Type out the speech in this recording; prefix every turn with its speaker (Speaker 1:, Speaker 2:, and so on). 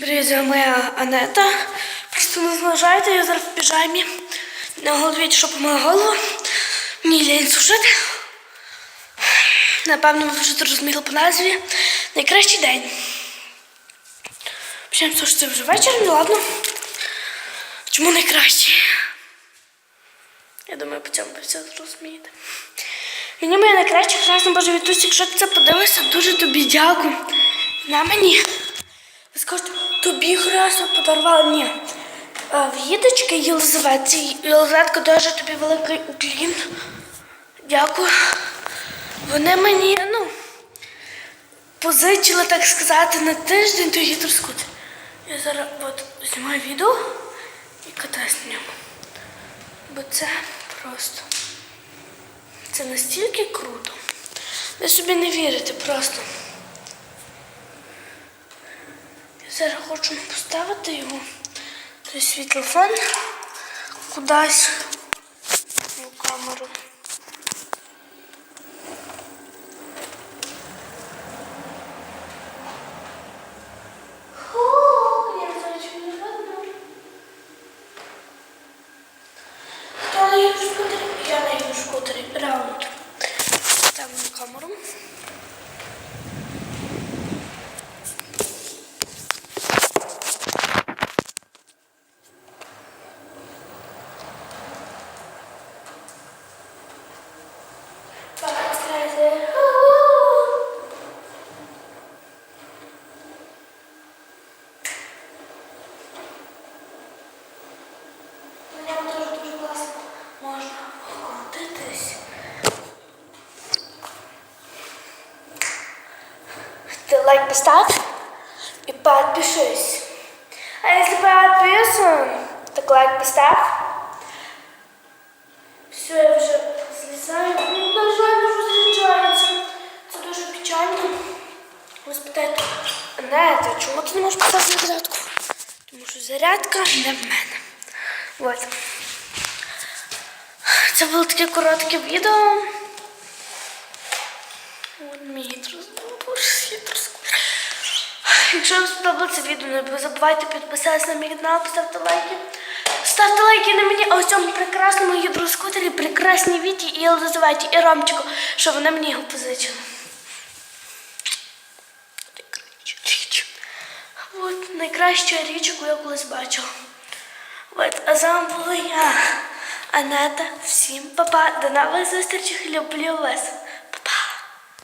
Speaker 1: Привіт, моя Анета. Просто не зважайте, я зараз в піжамі. На голові, що помила голову. Мені лінь сушити. Напевно, ви вже зрозуміли по назві. Найкращий день. Почнемо сушити вже вечір, ну ладно. Чому найкращий? Я думаю, по цьому ви все зрозумієте. Мені моя найкраща красна Боже Вітусь, якщо ти це подивишся, дуже тобі дякую. На мені. Ви скажете, тобі хресно подарувала. Ні. В їдочки Єлизаветі. Єлизаветка дуже тобі великий уклін. Дякую. Вони мені, ну, позичили, так сказати, на тиждень той гідроскутер. Я зараз от знімаю відео і катаюсь на ньому. Бо це просто. Це настільки круто. Ви собі не вірите просто. Я зараз хочу поставити його, той свій телефон, кудись в камеру. Я не її скутері. Раунд. Ставимо на камеру. Показати. На ньому дуже дуже класно можна охолодитись. Ты лайк поставь и подпишись. А если подписан, так лайк поставь. Все, я вже злізаю. На жаль, вже злічається. Це дуже печально. Ви спитаєте, Нета, чому ти не можеш поставити зарядку? Тому що зарядка не в мене. Вот. Це було таке коротке відео. От мій гідроскутер. Якщо вам сподобалося відео, не забувайте підписатися на мій канал, поставте лайки. Ставте лайки на мені, а ось цьому прекрасному гідроскутері, прекрасній Віті і Єлизаветі, і Ромчику, що вони мені його позичили. От найкраща річ, яку я колись бачила. От, а з вами була я, Анета. Всім па-па, до нових зустрічей, люблю вас.